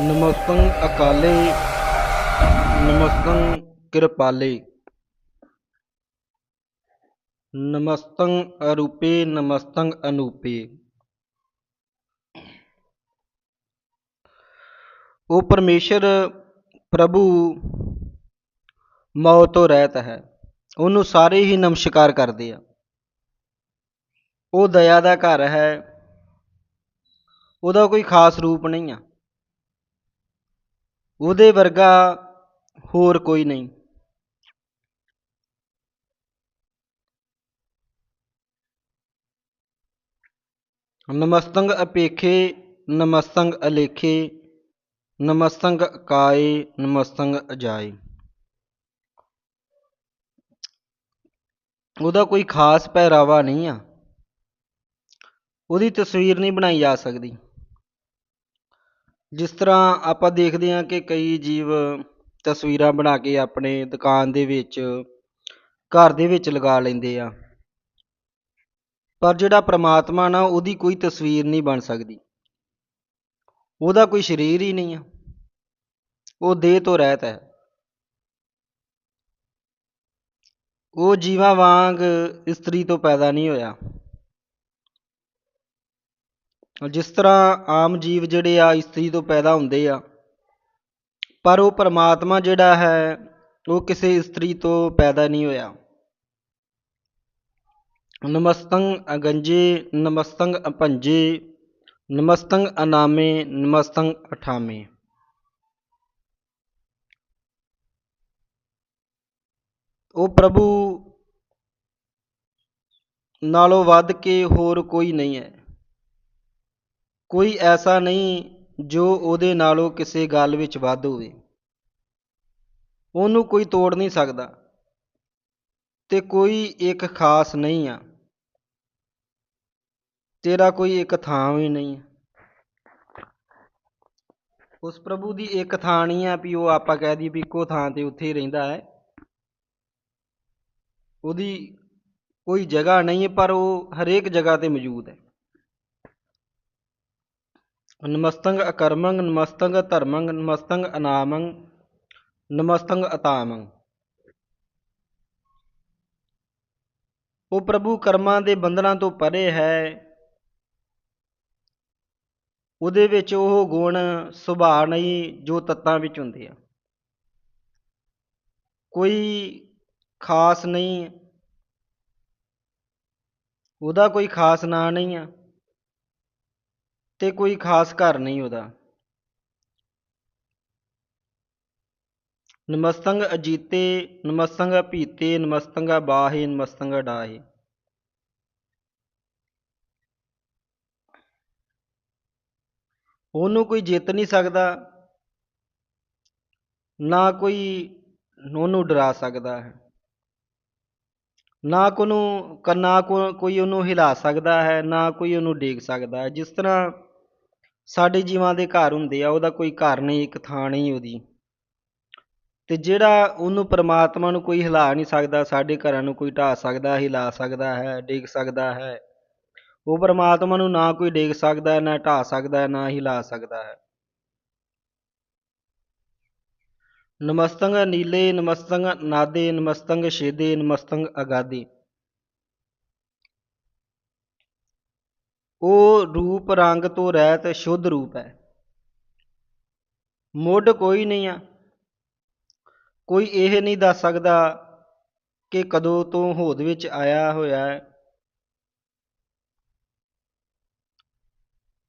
ਨਮਸਤੰ ਅਕਾਲੇ ਨਮਸਤੰ ਕਿਰਪਾਲੇ ਨਮਸਤੰ ਅਰੂਪੇ ਨਮਸਤੰ ਅਨੂਪੇ। ਉਹ ਪਰਮੇਸ਼ਰ ਪ੍ਰਭੂ, ਮੌਤ ਤੋਂ ਰਹਿਤ ਹੈ। ਉਹਨੂੰ ਸਾਰੇ ਹੀ ਨਮਸਕਾਰ ਕਰਦੇ ਆ। ਉਹ ਦਇਆ ਦਾ ਘਰ ਹੈ। ਉਹਦਾ ਕੋਈ ਖਾਸ ਰੂਪ ਨਹੀਂ ਆ। ਉਹਦੇ ਵਰਗਾ ਹੋਰ ਕੋਈ ਨਹੀਂ। ਨਮਸਤੰਗ ਅਪੇਖੇ, ਨਮਸਤੰਗ ਅਲੇਖੇ, ਨਮਸਤੰਗ ਕਾਏ, ਨਮਸਤੰਗ ਅਜਾਏ। ਉਹਦਾ ਕੋਈ ਖਾਸ ਪਹਿਰਾਵਾ ਨਹੀਂ ਆ। ਉਹਦੀ ਤਸਵੀਰ ਨਹੀਂ ਬਣਾਈ ਜਾ ਸਕਦੀ। ਜਿਸ ਤਰ੍ਹਾਂ ਆਪਾਂ ਦੇਖਦੇ ਹਾਂ ਕਿ ਕਈ ਜੀਵ ਤਸਵੀਰਾਂ ਬਣਾ ਕੇ ਆਪਣੇ ਦੁਕਾਨ ਦੇ ਵਿੱਚ, ਘਰ ਦੇ ਵਿੱਚ ਲਗਾ ਲੈਂਦੇ ਆ। ਪਰ ਜਿਹੜਾ ਪ੍ਰਮਾਤਮਾ ਨਾ, ਉਹਦੀ ਕੋਈ ਤਸਵੀਰ ਨਹੀਂ ਬਣ ਸਕਦੀ। ਉਹਦਾ ਕੋਈ ਸਰੀਰ ਹੀ ਨਹੀਂ ਆ। ਉਹ ਦੇਹ ਤੋਂ ਰਹਿਤ ਹੈ। ਉਹ ਜੀਵਾਂ ਵਾਂਗ ਇਸਤਰੀ ਤੋਂ ਪੈਦਾ ਨਹੀਂ ਹੋਇਆ। ਜਿਸ ਤਰ੍ਹਾਂ ਆਮ ਜੀਵ ਜਿਹੜੇ ਆ ਇਸਤਰੀ ਤੋਂ ਪੈਦਾ ਹੁੰਦੇ ਆ, ਪਰ ਉਹ ਪਰਮਾਤਮਾ ਜਿਹੜਾ ਹੈ, ਉਹ ਕਿਸੇ ਇਸਤਰੀ ਤੋਂ ਪੈਦਾ ਨਹੀਂ ਹੋਇਆ। ਨਮਸਤੰ ਅਗੰਜੇ ਨਮਸਤੰ ਅਪੰਜੇ ਨਮਸਤੰ ਅਨਾਮੇ ਨਮਸਤੰ ਅਠਾਮੇ। ਉਹ ਪ੍ਰਭੂ ਨਾਲੋਂ ਵੱਧ ਕੇ ਹੋਰ ਕੋਈ ਨਹੀਂ ਹੈ। ਕੋਈ ਐਸਾ ਨਹੀਂ ਜੋ ਉਹਦੇ ਨਾਲੋਂ ਕਿਸੇ ਗੱਲ ਵਿੱਚ ਵੱਧ ਹੋਵੇ। ਉਹਨੂੰ ਕੋਈ ਤੋੜ ਨਹੀਂ ਸਕਦਾ ਤੇ ਕੋਈ ਇੱਕ ਖਾਸ ਨਹੀਂ ਆ। ਤੇਰਾ ਕੋਈ ਇੱਕ ਥਾਂ ਵੀ ਨਹੀਂ ਹੈ ਉਸ ਪ੍ਰਭੂ ਦੀ ਇੱਕ ਥਾਂ ਨਹੀਂ ਆ ਵੀ ਉਹ ਆਪਾਂ ਕਹਿ ਦਈਏ ਵੀ ਇੱਕੋ ਥਾਂ ਤੇ ਉੱਥੇ ਹੀ ਰਹਿੰਦਾ ਹੈ। ਉਹਦੀ ਕੋਈ ਜਗ੍ਹਾ ਨਹੀਂ ਹੈ ਪਰ ਉਹ ਹਰੇਕ ਜਗ੍ਹਾ ਤੇ ਮੌਜੂਦ ਹੈ। ਨਮਸਤੰਗ ਅਕਰਮੰਗ, ਨਮਸਤੰਗ ਧਰਮੰਗ, ਨਮਸਤੰਗ ਅਨਾਮੰਗ, ਨਮਸਤੰਗ ਅਤਾਮੰਗ। ਉਹ ਪ੍ਰਭੂ ਕਰਮਾਂ ਦੇ ਬੰਧਨਾਂ ਤੋਂ ਪਰੇ ਹੈ। ਉਹਦੇ ਵਿੱਚ ਉਹ ਗੁਣ, ਸੁਭਾਅ ਨਹੀਂ, ਜੋ ਤੱਤਾਂ ਵਿੱਚ ਹੁੰਦੇ ਆ। ਕੋਈ ਖਾਸ ਨਹੀਂ। ਉਹਦਾ ਕੋਈ ਖਾਸ ਨਾਂ ਨਹੀਂ ਆ। ਤੇ ਕੋਈ ਖਾਸ ਘਰ ਨਹੀਂ ਉਹਦਾ। ਨਮਸਤੰਗ ਅਜੀਤੇ, ਨਮਸਤੰਗ ਭੀਤੇ, ਨਮਸਤੰਗ ਬਾਹੇ, ਨਮਸਤੰਗ ਡਾਹੇ। ਉਹਨੂੰ ਕੋਈ ਜਿੱਤ ਨਹੀਂ ਸਕਦਾ, ਨਾ ਕੋਈ ਉਹਨੂੰ ਡਰਾ ਸਕਦਾ ਹੈ। ਨਾ ਕੋਨੂੰ ਨਾ ਕੋਈ ਉਹਨੂੰ ਹਿਲਾ ਸਕਦਾ ਹੈ, ਨਾ ਕੋਈ ਉਹਨੂੰ ਡੇਗ ਸਕਦਾ ਹੈ। ਜਿਸ ਤਰ੍ਹਾਂ ਸਾਡੇ ਜੀਵਾਂ ਦੇ ਘਰ ਹੁੰਦੇ ਆ, ਉਹਦਾ ਕੋਈ ਘਰ ਨਹੀਂ, ਇੱਕ ਥਾਂ ਨਹੀਂ ਉਹਦੀ। ਤੇ ਜਿਹੜਾ ਉਹਨੂੰ ਪਰਮਾਤਮਾ ਨੂੰ ਕੋਈ ਹਿਲਾ ਨਹੀਂ ਸਕਦਾ, ਸਾਡੇ ਘਰਾਂ ਨੂੰ ਕੋਈ ਢਾ ਸਕਦਾ, ਹਿਲਾ ਸਕਦਾ ਹੈ, ਡੇਗ ਸਕਦਾ ਹੈ, ਉਹ ਪਰਮਾਤਮਾ ਨੂੰ ਨਾ ਕੋਈ ਡੇਗ ਸਕਦਾ ਹੈ ਨਾ ਢਾ ਸਕਦਾ ਹੈ ਨਾ ਹਿਲਾ ਸਕਦਾ ਹੈ। ਨਮਸਤੰਗ ਨੀਲੇ, ਨਮਸਤੰਗ ਨਾਦੇ, ਨਮਸਤੰਗ ਛੇਦੇ, ਨਮਸਤੰਗ ਅਗਾਦੇ। ਉਹ ਰੂਪ ਰੰਗ ਤੋਂ ਰਹਿਤ ਸ਼ੁੱਧ ਰੂਪ ਹੈ। ਮੁੱਢ ਕੋਈ ਨਹੀਂ ਆ। ਕੋਈ ਇਹ ਨਹੀਂ ਦੱਸ ਸਕਦਾ ਕਿ ਕਦੋਂ ਤੋਂ ਹੋਂਦ ਵਿੱਚ ਆਇਆ ਹੋਇਆ ਹੈ।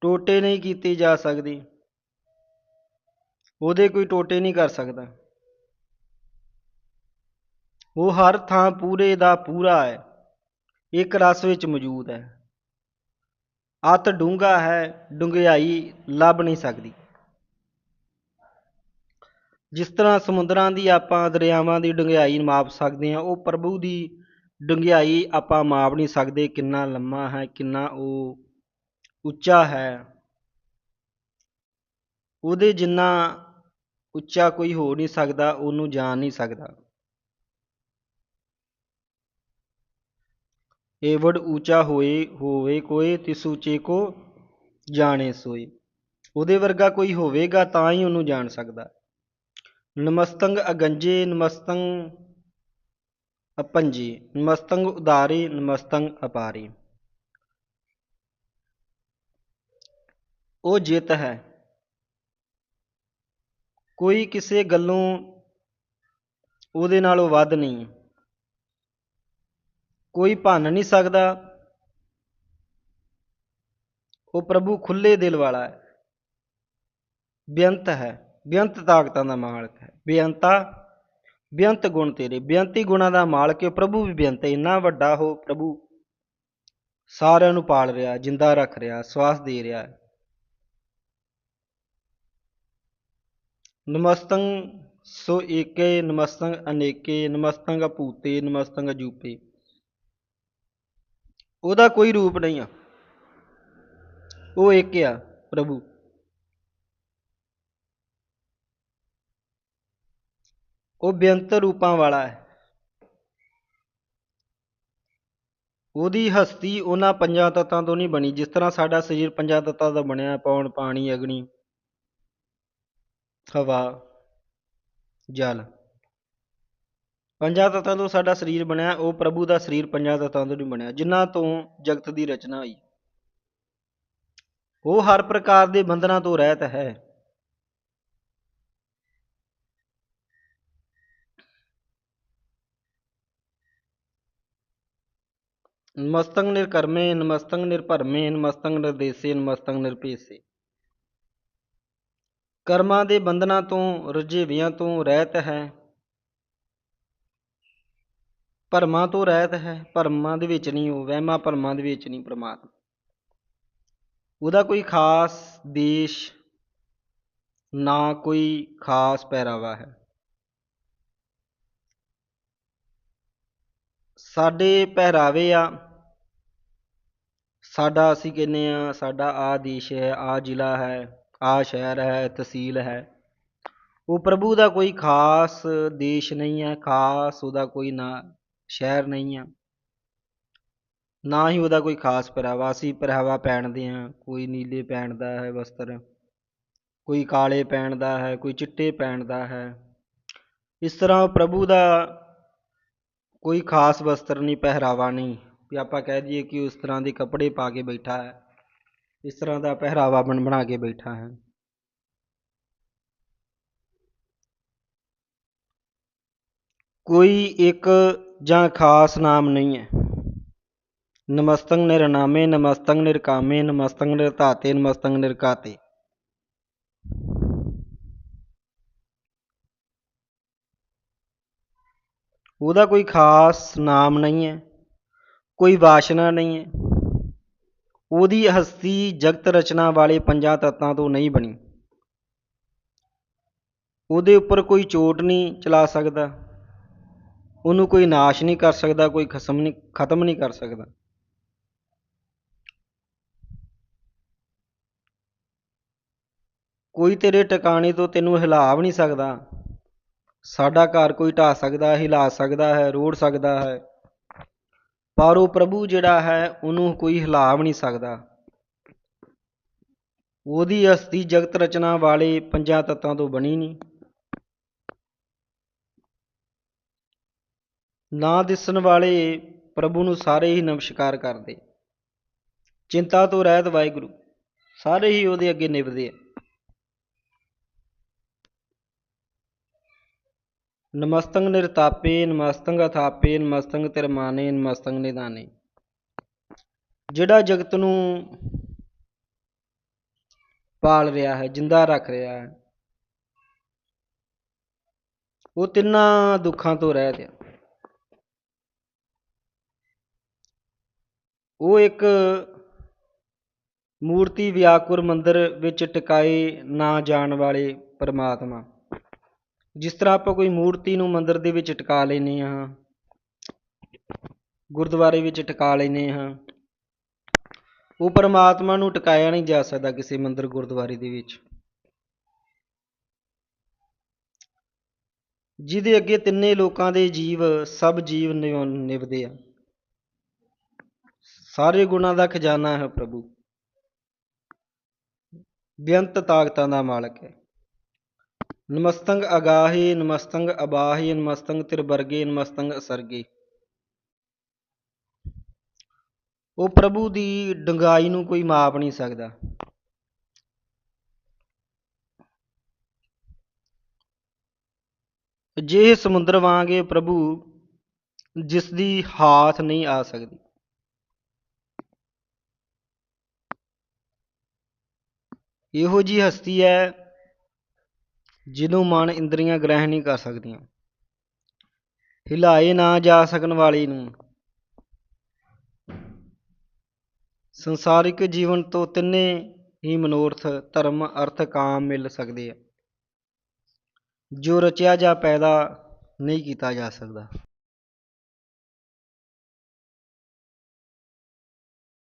ਟੋਟੇ ਨਹੀਂ ਕੀਤੀ ਜਾ ਸਕਦੀ। ਉਹਦੇ ਕੋਈ ਟੋਟੇ ਨਹੀਂ ਕਰ ਸਕਦਾ। ਉਹ ਹਰ ਥਾਂ ਪੂਰੇ ਦਾ ਪੂਰਾ ਹੈ। ਇੱਕ ਰਸ ਵਿੱਚ ਮੌਜੂਦ ਹੈ। ਅਤ ਡੂੰਘਾ ਹੈ ਡੁੰਗਿਆਈ ਲੱਭ ਨਹੀਂ ਸਕਦੀ। ਜਿਸ ਤਰ੍ਹਾਂ ਸਮੁੰਦਰਾਂ ਦੀ ਆਪਾਂ ਦਰਿਆਵਾਂ ਦੀ ਡੁੰਗਿਆਈ ਮਾਪ ਸਕਦੇ ਹਾਂ, ਉਹ ਪ੍ਰਭੂ ਦੀ ਡੁੰਗਿਆਈ ਆਪਾਂ ਮਾਪ ਨਹੀਂ ਸਕਦੇ ਕਿੰਨਾ ਲੰਮਾ ਹੈ, ਕਿੰਨਾ ਉਹ ਉੱਚਾ ਹੈ। ਉਹਦੇ ਜਿੰਨਾ ਉੱਚਾ ਕੋਈ ਹੋ ਨਹੀਂ ਸਕਦਾ, ਉਹਨੂੰ ਜਾਣ ਨਹੀਂ ਸਕਦਾ। ਏਵਡ ਉੱਚਾ ਹੋਏ, ਹੋਵੇ ਕੋਏ, ਤਿਸ ਉੱਚੇ ਕੋ ਜਾਣੇ ਸੋਏ। ਉਹਦੇ ਵਰਗਾ ਕੋਈ ਹੋਵੇਗਾ ਤਾਂ ਹੀ ਉਹਨੂੰ ਜਾਣ ਸਕਦਾ। ਨਮਸਤੰਗ ਅਗੰਜੇ, ਨਮਸਤੰਗ ਅਪੰਜੀ, ਨਮਸਤੰਗ ਉਦਾਰੇ, ਨਮਸਤੰਗ ਅਪਾਰੀ। ਉਹ ਜਿੱਤ ਹੈ। ਕੋਈ ਕਿਸੇ ਗੱਲੋਂ ਉਹਦੇ ਨਾਲੋਂ ਵੱਧ ਨਹੀਂ। ਕੋਈ ਭੰਨ ਨਹੀਂ ਸਕਦਾ। ਉਹ ਪ੍ਰਭੂ ਖੁੱਲੇ ਦਿਲ ਵਾਲਾ ਹੈ। ਬੇਅੰਤ ਹੈ। ਬੇਅੰਤ ਤਾਕਤਾਂ ਦਾ ਮਾਲਕ ਹੈ। ਬੇਅੰਤਾ, ਬੇਅੰਤ ਗੁਣ ਤੇਰੇ। ਬੇਅੰਤੀ ਗੁਣਾਂ ਦਾ ਮਾਲਕ ਹੈ। ਪ੍ਰਭੂ ਵੀ ਬੇਅੰਤ ਹੈ। ਇੰਨਾ ਵੱਡਾ ਹੋ ਪ੍ਰਭੂ ਸਾਰਿਆਂ ਨੂੰ ਪਾਲ ਰਿਹਾ ਜਿੰਦਾ ਰੱਖ ਰਿਹਾ ਸਵਾਸ ਦੇ ਰਿਹਾ ਹੈ। ਨਮਸਤੰ ਸੋ ਏਕੇ ਨਮਸਤੰ ਅਨੇਕੇ ਨਮਸਤੰ ਭੂਤੇ ਨਮਸਤੰ ਅਜੂਪੇ। ਉਹਦਾ ਕੋਈ ਰੂਪ ਨਹੀਂ ਆ। ਉਹ ਇੱਕ ਆ ਪ੍ਰਭੂ। ਉਹ ਬੇਅੰਤ ਰੂਪਾਂ ਵਾਲਾ ਹੈ। ਉਹਦੀ ਹਸਤੀ ਉਹਨਾਂ ਪੰਜਾਂ ਤੱਤਾਂ ਤੋਂ ਨਹੀਂ ਬਣੀ। ਜਿਸ ਤਰ੍ਹਾਂ ਸਾਡਾ ਸਰੀਰ ਪੰਜਾਂ ਤੱਤਾਂ ਦਾ ਬਣਿਆ ਹੈ, ਪੌਣ ਪਾਣੀ ਅਗਨੀ ਹਵਾ ਜਲ। ਪੰਜਾਂ ਤੱਤਾਂ ਤੋਂ ਸਾਡਾ ਸਰੀਰ ਬਣਿਆ, ਉਹ ਪ੍ਰਭੂ ਦਾ ਸਰੀਰ ਪੰਜਾਂ ਤੱਤਾਂ ਤੋਂ ਨਹੀਂ ਬਣਿਆ, ਜਿਨ੍ਹਾਂ ਤੋਂ ਜਗਤ ਦੀ ਰਚਨਾ ਹੋਈ। ਉਹ ਹਰ ਪ੍ਰਕਾਰ ਦੇ ਬੰਧਨਾਂ ਤੋਂ ਰਹਿਤ ਹੈ। ਨਮਸਤੰ ਨਿਰਕਰਮੇ ਨਮਸਤੰ ਨਿਰਭਰਮੇ ਨਮਸਤੰ ਨਿਰਦੇਸੇ ਨਮਸਤੰ ਨਿਰਪੇਸੇ। ਕਰਮਾਂ ਦੇ ਬੰਧਨਾਂ ਤੋਂ ਰੁਝੇਵਿਆਂ ਤੋਂ ਰਹਿਤ ਹੈ। ਭਰਮਾਂ ਤੋਂ ਰਹਿਤ ਹੈ ਭਰਮਾਂ ਦੇ ਵਿੱਚ ਨਹੀਂ ਉਹ ਵਹਿਮਾਂ ਭਰਮਾਂ ਦੇ ਵਿੱਚ ਨਹੀਂ ਪ੍ਰਮਾਤਮਾ। ਉਹਦਾ ਕੋਈ ਖਾਸ ਦੇਸ਼ ਨਾ ਕੋਈ ਖਾਸ ਪਹਿਰਾਵਾ ਹੈ। ਸਾਡੇ ਪਹਿਰਾਵੇ ਆ, ਸਾਡਾ ਅਸੀਂ ਕਹਿੰਦੇ ਆ, ਸਾਡਾ ਆ ਦੇਸ਼ ਹੈ, ਆ ਜ਼ਿਲ੍ਹਾ ਹੈ, ਆ ਸ਼ਹਿਰ ਹੈ, ਤਹਿਸੀਲ ਹੈ। ਉਹ ਪ੍ਰਭੂ ਦਾ ਕੋਈ ਖਾਸ ਦੇਸ਼ ਨਹੀਂ ਹੈ, ਖਾਸ ਉਹਦਾ ਕੋਈ ਨਾ ਸ਼ਹਿਰ ਨਹੀਂ ਆ। ਨਾ ਹੀ ਉਹਦਾ ਕੋਈ ਖਾਸ ਪਹਿਰਾਵਾ, ਅਸੀਂ ਪਹਿਰਾਵਾ ਪਹਿਨਦੇ ਹਾਂ। ਕੋਈ ਨੀਲੇ ਪਹਿਨਦਾ ਹੈ ਵਸਤਰ, ਕੋਈ ਕਾਲੇ ਪਹਿਨਦਾ ਹੈ, ਕੋਈ ਚਿੱਟੇ ਪਹਿਨਦਾ ਹੈ। ਇਸ ਤਰ੍ਹਾਂ ਪ੍ਰਭੂ ਦਾ ਕੋਈ ਖਾਸ ਵਸਤਰ ਨਹੀਂ, ਪਹਿਰਾਵਾ ਨਹੀਂ। ਵੀ ਆਪਾਂ ਕਹਿ ਦਈਏ ਕਿ ਉਸ ਤਰ੍ਹਾਂ ਦੇ ਕੱਪੜੇ ਪਾ ਕੇ ਬੈਠਾ ਹੈ। ਇਸ ਤਰ੍ਹਾਂ ਦਾ ਪਹਿਰਾਵਾ ਬਣ ਬਣਾ ਕੇ ਬੈਠਾ ਹੈ। ਕੋਈ ਇੱਕ ਜਾਂ ਖਾਸ ਨਾਮ ਨਹੀਂ ਹੈ। ਨਮਸਤੰ ਨਿਰਨਾਮੇ ਨਮਸਤੰ ਨਿਰਕਾਮੇ ਨਮਸਤੰ ਨਿਰਧਾਤੇ ਨਮਸਤੰ ਨਿਰਕਾਤੇ। ਉਹਦਾ ਕੋਈ ਖਾਸ ਨਾਮ ਨਹੀਂ ਹੈ, ਕੋਈ ਵਾਸ਼ਨਾ ਨਹੀਂ ਹੈ। ਉਹਦੀ ਹਸਤੀ ਜਗਤ ਰਚਨਾ ਵਾਲੇ ਪੰਜਾਂ ਤੱਤਾਂ ਤੋਂ ਨਹੀਂ ਬਣੀ। ਉਹਦੇ ਉੱਪਰ ਕੋਈ ਚੋਟ ਨਹੀਂ ਚਲਾ ਸਕਦਾ। ਉਹਨੂੰ ਕੋਈ ਨਾਸ਼ ਨਹੀਂ ਕਰ ਸਕਦਾ, ਕੋਈ ਖਸਮ ਨਹੀਂ, ਖਤਮ ਨਹੀਂ ਕਰ ਸਕਦਾ। ਕੋਈ ਤੇਰੇ ਟਿਕਾਣੇ ਤੋਂ ਤੈਨੂੰ ਹਿਲਾ ਵੀ ਨਹੀਂ ਸਕਦਾ। ਸਾਡਾ ਘਰ ਕੋਈ ਢਾਹ ਸਕਦਾ, ਹਿਲਾ ਸਕਦਾ ਹੈ, ਰੋੜ ਸਕਦਾ ਹੈ। ਪਰ ਉਹ ਪ੍ਰਭੂ ਜਿਹੜਾ ਹੈ, ਉਹਨੂੰ ਕੋਈ ਹਿਲਾ ਵੀ ਨਹੀਂ ਸਕਦਾ। ਉਹਦੀ ਹਸਤੀ ਜਗਤ ਰਚਨਾ ਵਾਲੇ ਪੰਜਾਂ ਤੱਤਾਂ ਤੋਂ ਬਣੀ ਨਹੀਂ। ਨਾ ਦਿਸਣ ਵਾਲੇ ਪ੍ਰਭੂ ਨੂੰ ਸਾਰੇ ਹੀ ਨਮਸਕਾਰ ਕਰਦੇ। ਚਿੰਤਾ ਤੋਂ ਰਹਿਤ ਵਾਹਿਗੁਰੂ, ਸਾਰੇ ਹੀ ਉਹਦੇ ਅੱਗੇ ਨਿਭਦੇ ਆ। ਨਮਸਤੰਗ ਨਿਰਤਾਪੇ ਨਮਸਤੰਗ ਅਥਾਪੇ ਨਮਸਤੰਗ ਤਿਰਮਾਨੇ ਨਮਸਤੰਗ ਨਿਦਾਨੇ ਜਿਹੜਾ ਜਗਤ ਨੂੰ ਪਾਲ ਰਿਹਾ ਹੈ, ਜਿੰਦਾ ਰੱਖ ਰਿਹਾ ਹੈ, ਉਹ ਤਿੰਨਾਂ ਦੁੱਖਾਂ ਤੋਂ ਰਹਿਤ ਹੈ ਉਹ ਇੱਕ ਮੂਰਤੀ ਵਿਆਕੁਰ ਮੰਦਰ ਵਿੱਚ ਟਿਕਾਏ ਨਾ ਜਾਣ ਵਾਲੇ ਪਰਮਾਤਮਾ। ਜਿਸ ਤਰ੍ਹਾਂ ਆਪਾਂ ਕੋਈ ਮੂਰਤੀ ਨੂੰ ਮੰਦਰ ਦੇ ਵਿੱਚ ਟਿਕਾ ਲੈਨੇ ਹਾਂ, ਗੁਰਦੁਆਰੇ ਵਿੱਚ ਟਿਕਾ ਲੈਨੇ ਹਾਂ, ਉਹ ਪਰਮਾਤਮਾ ਨੂੰ ਟਿਕਾਇਆ ਨਹੀਂ ਜਾ ਸਕਦਾ ਕਿਸੇ ਮੰਦਰ ਗੁਰਦੁਆਰੇ ਦੇ ਵਿੱਚ। ਜਿਹਦੇ ਅੱਗੇ ਤਿੰਨੇ ਲੋਕਾਂ ਦੇ ਜੀਵ ਸਭ ਜੀਵ ਨਿਵ- ਨਿਭਦੇ ਆ। ਸਾਰੇ ਗੁਣਾਂ ਦਾ ਖਜ਼ਾਨਾ ਹੈ ਪ੍ਰਭੂ। ਬੇਅੰਤ ਤਾਕਤਾਂ ਦਾ ਮਾਲਕ ਹੈ। ਨਮਸਤੰਗ ਅਗਾਹੀ, ਨਮਸਤੰਗ ਅਬਾਹੀ, ਨਮਸਤੰਗ ਤਿਰਬਰਗੇ ਨਮਸਤੰਗ ਅਸਰਗੇ। ਉਹ ਪ੍ਰਭੂ ਦੀ ਡੰਗਾਈ ਨੂੰ ਕੋਈ ਮਾਪ ਨਹੀਂ ਸਕਦਾ। ਅਜਿਹੇ ਸਮੁੰਦਰ ਵਾਂਗੇ ਪ੍ਰਭੂ ਜਿਸ ਦੀ ਹਾਥ ਨਹੀਂ ਆ ਸਕਦੀ ਇਹੋ ਜਿਹੀ ਹਸਤੀ ਹੈ ਜਿਹਨੂੰ ਮਨ ਇੰਦਰੀਆਂ ਗ੍ਰਹਿਣ ਨਹੀਂ ਕਰ ਸਕਦੀਆਂ। ਹਿਲਾਏ ਨਾ ਜਾ ਸਕਣ ਵਾਲੀ ਨੂੰ। ਸੰਸਾਰਿਕ ਜੀਵਨ ਤੋਂ ਤਿੰਨੇ ਹੀ ਮਨੋਰਥ, ਧਰਮ, ਅਰਥ, ਕਾਮ ਮਿਲ ਸਕਦੇ ਆ। ਜੋ ਰਚਿਆ ਜਾਂ ਪੈਦਾ ਨਹੀਂ ਕੀਤਾ ਜਾ ਸਕਦਾ।